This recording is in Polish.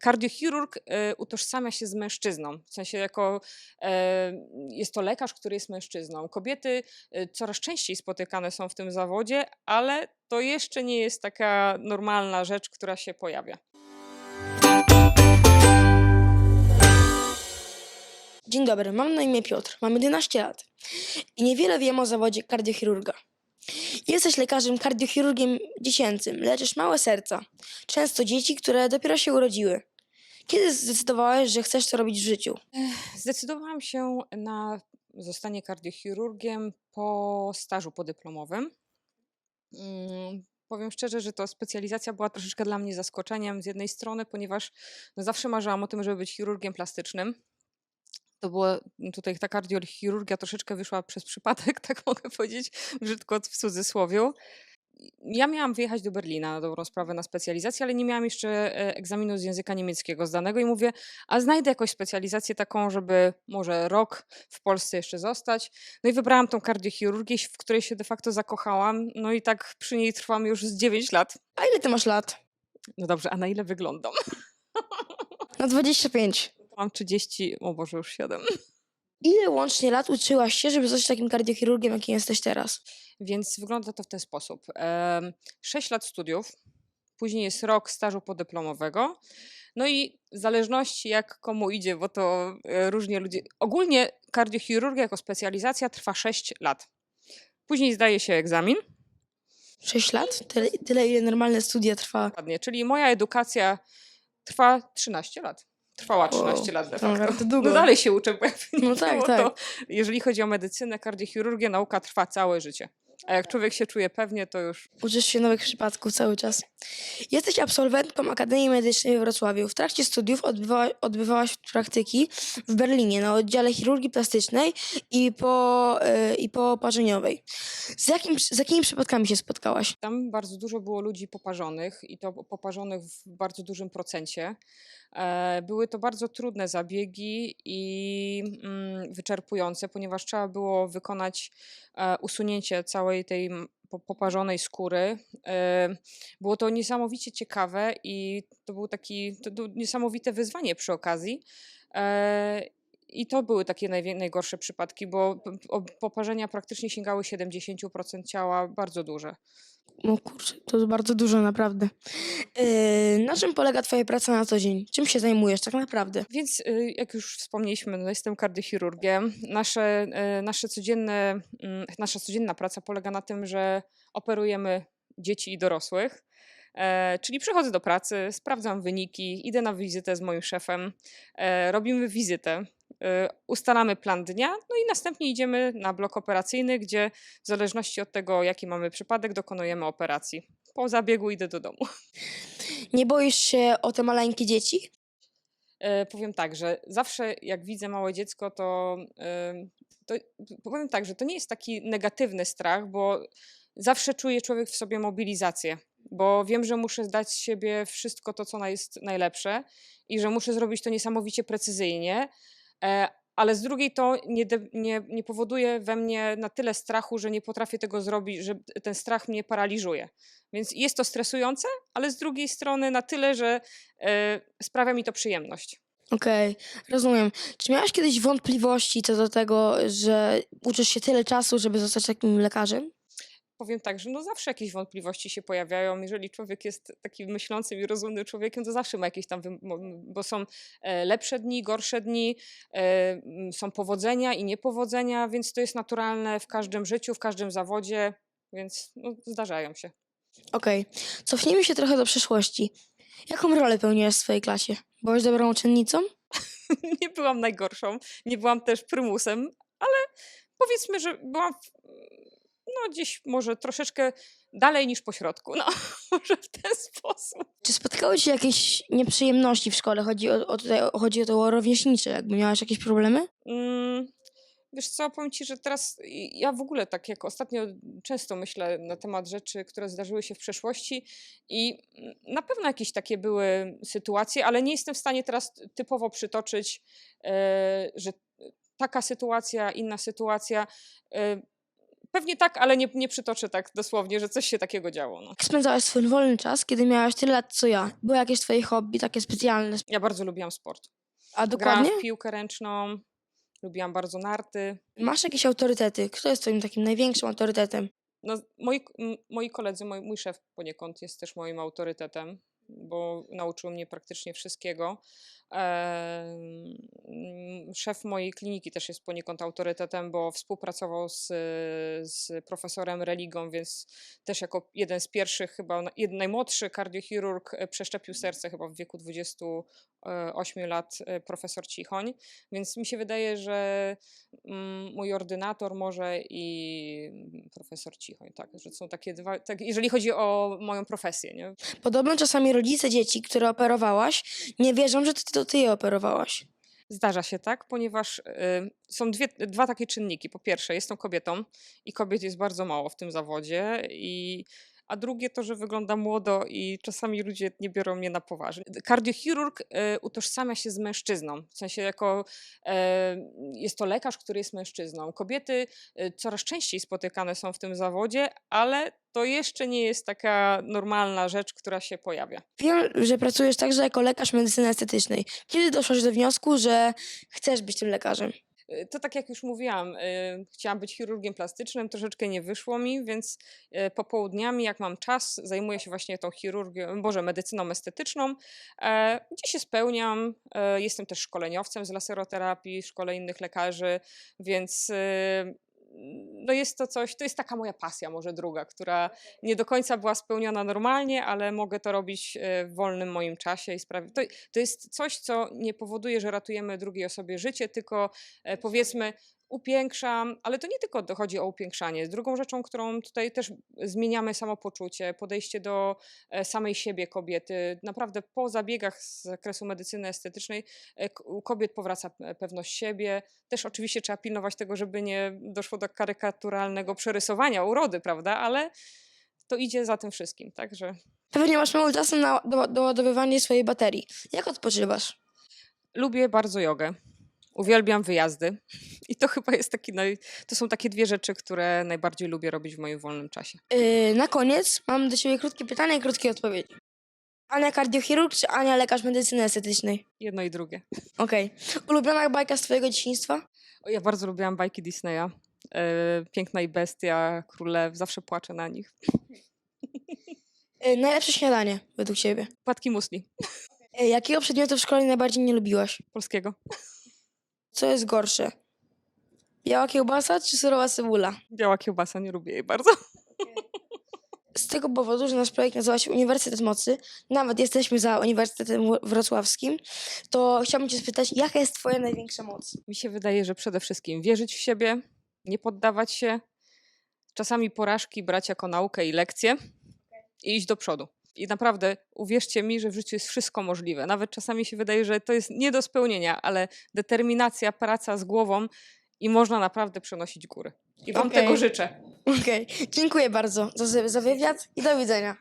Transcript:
kardiochirurg e, utożsamia się z mężczyzną. W sensie jako e, jest to lekarz, który jest mężczyzną. Kobiety e, coraz częściej spotykane są w tym zawodzie, ale to jeszcze nie jest taka normalna rzecz, która się pojawia. Dzień dobry, mam na imię Piotr, mam 11 lat i niewiele wiem o zawodzie kardiochirurga. Jesteś lekarzem kardiochirurgiem dziecięcym, leczysz małe serca, często dzieci, które dopiero się urodziły. Kiedy zdecydowałeś, że chcesz to robić w życiu? Zdecydowałam się na zostanie kardiochirurgiem po stażu podyplomowym. Mm, Powiem szczerze, że to specjalizacja była troszeczkę dla mnie zaskoczeniem z jednej strony, ponieważ no zawsze marzyłam o tym, żeby być chirurgiem plastycznym. To było tutaj ta kardiochirurgia troszeczkę wyszła przez przypadek, tak mogę powiedzieć, brzydko w cudzysłowie. Ja miałam wyjechać do Berlina na dobrą sprawę na specjalizację, ale nie miałam jeszcze e, egzaminu z języka niemieckiego zdanego i mówię, a znajdę jakąś specjalizację taką, żeby może rok w Polsce jeszcze zostać. No i wybrałam tą kardiochirurgię, w której się de facto zakochałam. No i tak przy niej trwam już z 9 lat. A ile ty masz lat? No dobrze, a na ile wyglądam? Na 25. Mam 30, o Boże, już 7. Ile łącznie lat uczyłaś się, żeby zostać takim kardiochirurgiem, jakim jesteś teraz? Więc wygląda to w ten sposób. Em, 6 lat studiów, później jest rok stażu podyplomowego. No i w zależności jak komu idzie, bo to e, różnie ludzie. Ogólnie kardiochirurgia jako specjalizacja trwa 6 lat. Później zdaje się egzamin. 6 lat? Tyle, tyle ile normalne studia trwa. Dokładnie, czyli moja edukacja trwa 13 lat. Trwała Wow, 13 lat de to facto. naprawdę długo. No dalej się uczę, bo No tak, tak. to jeżeli chodzi o medycynę, kardiochirurgię, nauka trwa całe życie. A jak człowiek się czuje pewnie, to już Uczysz się nowych przypadków cały czas. Jesteś absolwentką Akademii Medycznej we Wrocławiu. W trakcie studiów odbywa, odbywałaś praktyki w Berlinie na oddziale chirurgii plastycznej i po, y, i po parzeniowej. Z, jakim, z jakimi przypadkami się spotkałaś? Tam bardzo dużo było ludzi poparzonych i to poparzonych w bardzo dużym procencie. E, Były to bardzo trudne zabiegi i mm, wyczerpujące, ponieważ trzeba było wykonać e, usunięcie całej tej poparzonej skóry. E, Było to niesamowicie ciekawe i to był taki było niesamowite wyzwanie przy okazji. I to były takie najgorsze przypadki, bo poparzenia praktycznie sięgały 70% ciała, bardzo duże. No kurczę, to jest bardzo dużo naprawdę. Y, na czym polega twoja praca na co dzień? Czym się zajmujesz tak naprawdę? Więc y, jak już wspomnieliśmy, no jestem kardiochirurgiem. Nasze, y, nasze codzienne, mm, nasza codzienna praca polega na tym, że operujemy dzieci i dorosłych. E, czyli przychodzę do pracy, sprawdzam wyniki, idę na wizytę z moim szefem, e, robimy wizytę, ustalamy plan dnia, no i następnie idziemy na blok operacyjny, gdzie w zależności od tego, jaki mamy przypadek, dokonujemy operacji. Po zabiegu idę do domu. Nie boisz się o te maleńkie dzieci? E, powiem tak, że zawsze jak widzę małe dziecko, to, em, to powiem tak, że to nie jest taki negatywny strach, bo zawsze czuje człowiek w sobie mobilizację, bo wiem, że muszę dać z siebie wszystko to, co jest najlepsze i że muszę zrobić to niesamowicie precyzyjnie, e, ale z drugiej to nie, nie, nie powoduje we mnie na tyle strachu, że nie potrafię tego zrobić, że ten strach mnie paraliżuje. Więc jest to stresujące, ale z drugiej strony na tyle, że e, sprawia mi to przyjemność. Okej, rozumiem. Czy miałaś kiedyś wątpliwości co do tego, że uczysz się tyle czasu, żeby zostać takim lekarzem? Powiem tak, że no zawsze jakieś wątpliwości się pojawiają. Jeżeli człowiek jest takim myślącym i rozumnym człowiekiem, to zawsze ma jakieś tam, bo są e, lepsze dni, gorsze dni, e, są powodzenia i niepowodzenia, więc to jest naturalne w każdym życiu, w każdym zawodzie, więc no, zdarzają się. Okej, cofnijmy się trochę do przeszłości. Jaką rolę pełniłaś w swojej klasie? Byłaś dobrą uczennicą? nie byłam najgorszą, nie byłam też prymusem, ale powiedzmy, że byłam no gdzieś może troszeczkę dalej niż po środku, no może w ten sposób. Czy spotkały ci jakieś nieprzyjemności w szkole? Chodzi o, o, tutaj, o- chodzi o to rówieśnicze, jakby miałaś jakieś problemy? Mm, Wiesz co, powiem ci, że teraz ja w ogóle tak jak ostatnio często myślę na temat rzeczy, które zdarzyły się w przeszłości i na pewno jakieś takie były sytuacje, ale nie jestem w stanie teraz typowo przytoczyć, e, że taka sytuacja, inna sytuacja. E, Pewnie tak, ale nie, nie przytoczę tak dosłownie, że coś się takiego działo. No. Jak spędzałaś swój wolny czas, kiedy miałaś tyle lat co ja? Było jakieś twoje hobby, takie specjalne? Ja bardzo lubiłam sport. A Grałam dokładnie? w piłkę ręczną, lubiłam bardzo narty. Masz jakieś autorytety? Kto jest twoim takim największym autorytetem? No, moi, m- moi koledzy, mój, mój szef poniekąd jest też moim autorytetem, bo nauczył mnie praktycznie wszystkiego. Szef mojej kliniki też jest poniekąd autorytetem, bo współpracował z, z profesorem Religą, więc też jako jeden z pierwszych, chyba najmłodszy kardiochirurg e, przeszczepił serce chyba w wieku 28 lat e, profesor Cichoń. Więc mi się wydaje, że mm, mój ordynator może i profesor Cichoń, tak, że są takie dwa, tak, jeżeli chodzi o moją profesję, nie? Podobno czasami rodzice dzieci, które operowałaś, nie wierzą, że to ty, to ty je operowałaś. Zdarza się tak, ponieważ y, są dwie, dwa takie czynniki. Po pierwsze, jestem kobietą i kobiet jest bardzo mało w tym zawodzie, i, a drugie to, że wyglądam młodo i czasami ludzie nie biorą mnie na poważnie. Kardiochirurg y, utożsamia się z mężczyzną, w sensie jako e, jest to lekarz, który jest mężczyzną. Kobiety y, coraz częściej spotykane są w tym zawodzie, ale to jeszcze nie jest taka normalna rzecz, która się pojawia. Wiem, że pracujesz także jako lekarz medycyny estetycznej. Kiedy doszłaś do wniosku, że chcesz być tym lekarzem? Y, To tak jak już mówiłam, y, chciałam być chirurgiem plastycznym, troszeczkę nie wyszło mi, więc y, popołudniami, jak mam czas, zajmuję się właśnie tą chirurgią, boże, medycyną estetyczną, e, gdzie się spełniam. E, Jestem też szkoleniowcem z laseroterapii, szkole innych lekarzy, więc no jest to coś, to jest taka moja pasja może druga, która nie do końca była spełniona normalnie, ale mogę to robić e, w wolnym moim czasie i sprawi- to, to jest coś, co nie powoduje, że ratujemy drugiej osobie życie, tylko e, powiedzmy upiększam, ale to nie tylko dochodzi o upiększanie. Drugą rzeczą, którą tutaj też zmieniamy samopoczucie, podejście do e, samej siebie kobiety. Naprawdę po zabiegach z zakresu medycyny estetycznej e, u kobiet powraca pe- pewność siebie. Też oczywiście trzeba pilnować tego, żeby nie doszło do karykaturalnego przerysowania urody, prawda? Ale to idzie za tym wszystkim, także Pewnie masz mało czasu na do- doładowywanie swojej baterii. Jak odpoczywasz? lubię bardzo jogę. Uwielbiam wyjazdy. I to chyba jest taki, naj... to są takie dwie rzeczy, które najbardziej lubię robić w moim wolnym czasie. Yy, na koniec mam do ciebie krótkie pytania i krótkie odpowiedzi. Ania kardiochirurg czy Ania lekarz medycyny estetycznej? Jedno i drugie. Okej. Ulubiona bajka z twojego dzieciństwa? O, Ja bardzo lubiłam bajki Disneya. E, Piękna i bestia, królew, zawsze płaczę na nich. Yy, najlepsze śniadanie według ciebie? Płatki musli Yy, jakiego przedmiotu w szkole najbardziej nie lubiłaś? polskiego. Co jest gorsze? Biała kiełbasa czy surowa cebula? Biała kiełbasa, nie lubię jej bardzo. Z tego powodu, że nasz projekt nazywa się Uniwersytet Mocy, nawet jesteśmy za Uniwersytetem Wro- Wrocławskim, to chciałabym cię spytać, jaka jest twoja największa moc? Mi się wydaje, że przede wszystkim wierzyć w siebie, nie poddawać się, czasami porażki brać jako naukę i lekcję i iść do przodu. I naprawdę uwierzcie mi, że w życiu jest wszystko możliwe. Nawet czasami się wydaje, że to jest nie do spełnienia, ale determinacja, praca z głową i można naprawdę przenosić góry. I wam Okej. tego życzę. Okej, dziękuję bardzo za, za wywiad i do widzenia.